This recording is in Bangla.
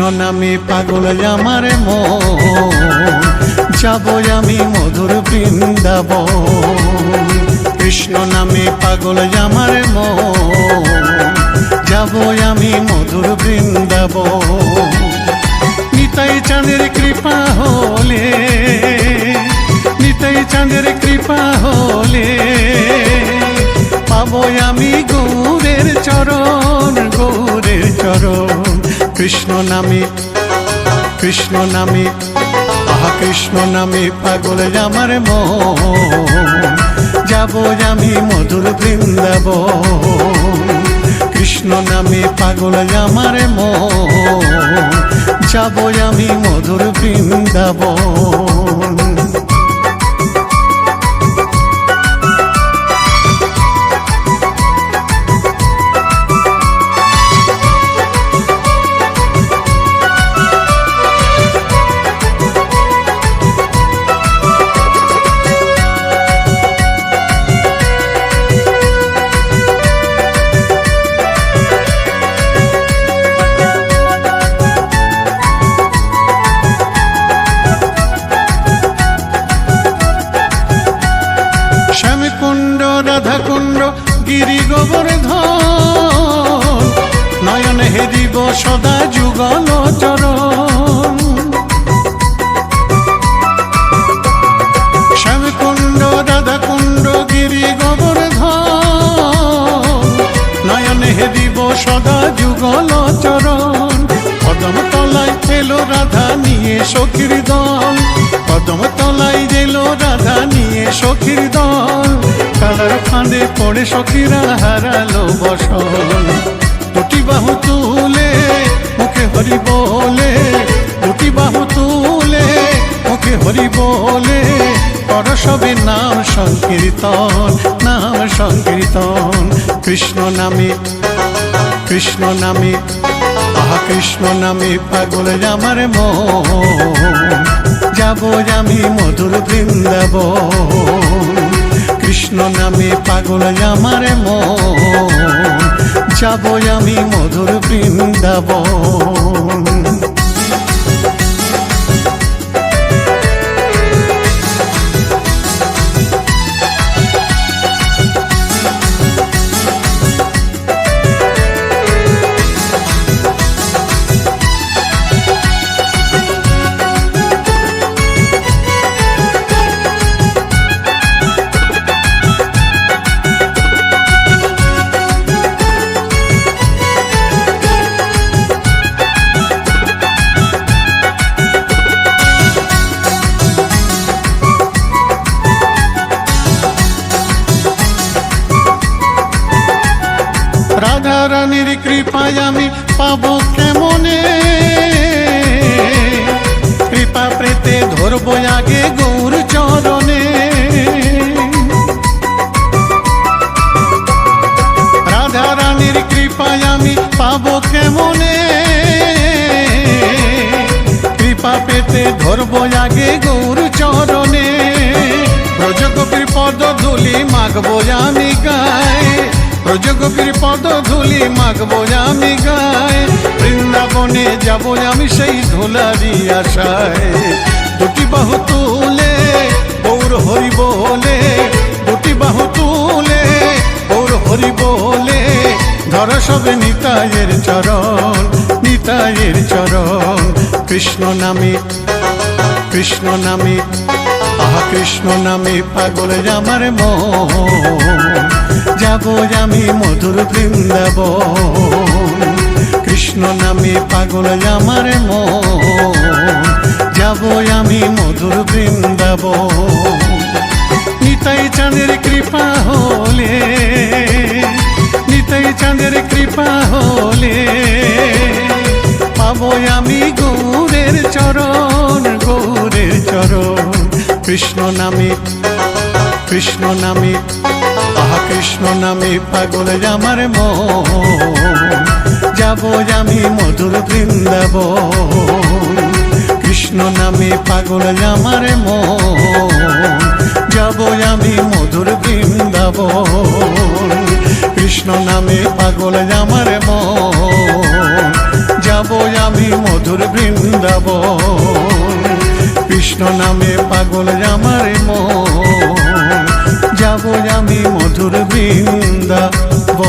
নামে পাগল আমার মন। যাব আমি মধুর বৃন্দাব কৃষ্ণ নামে পাগল আমার মন। যাব আমি মধুর বৃন্দাব নিতাই চাঁদের কৃপা হলে, নিতাই চাঁদের কৃপা হলে কৃষ্ণ নামে কৃষ্ণ নামে, আহা কৃষ্ণ নামে পাগল আমার মন। যাব আমি মধুর বৃন্দাব কৃষ্ণ নামে পাগল আমার মন। যাব আমি মধুর বৃন্দাবন। সদা যুগল চরণ। শ্যামকুণ্ড, রাধাকুণ্ড, গিরি, গোবর্ধন। নয়ন হেরিব সদা যুগল চরণ। কদম তলায় এলো রাধা, নিয়ে সখীর দল। কদম তলায় এলো রাধা, নিয়ে সখীর দল। কালার ফাঁদে পড়ে সখীরা হারালো বসন। দুটি বাহু তুলে হরি বলে, দুটি বাহু তুলে মুখে হরি বলে। কর সবে নাম সংকীর্তন নাম সংকীর্তন। কৃষ্ণ নামে কৃষ্ণ নামে, আহা কৃষ্ণ নামে পাগল আমার মন। যাব আমি মধুর বৃন্দাব কৃষ্ণ নামে পাগল আমার মন। যাব আমি মধুর বৃন্দাবন। কৃপায় আমি পাবো কেমনে? কৃপা পেতে ধরবো আগে গৌর চরণে। রাধা রানীর কৃপায় আমি পাবো কেমনে? কৃপা পেতে ধরবো আগে গৌর চরণে। ব্রজগোপীর পদ ধুলি মাগবো আমি গায়ে। ব্রজগোপীর পদ ধুলি মাগবো আমি গায়ে। বৃন্দাবনে যাব আমি সেই ধুলারি আশায়। দুটি বাহু তুলে গৌর হরি বলে, দুটি বাহু তুলে গৌর হরি বলে। ধর সবে নিতায়ের চরণ নিতায়ের চরণ। কৃষ্ণ নামে কৃষ্ণ নামে, আহা কৃষ্ণ নামে পাগল আমার মন। যাব আমি মধুর বৃন্দাব কৃষ্ণ নামে পাগল আমার মন। যাব আমি মধুর বৃন্দাব নিতাই চাঁদের কৃপা হলে, নিতাই চাঁদের কৃপা হলে, পাবো আমি গৌরের চরণ গৌরের চরণ। কৃষ্ণ নামে কৃষ্ণ নামে। আহা কৃষ্ণ নামে পাগল আমার মন। যাব আমি মধুর বৃন্দাব কৃষ্ণ নামে পাগল আমার মন। যাব আমি মধুর বৃন্দাব কৃষ্ণ নামে পাগল আমার মন। যাব আমি মধুর বৃন্দাবন। কৃষ্ণ নামে পাগল আমার মন। যাব আমি মধুর বৃন্দাবন।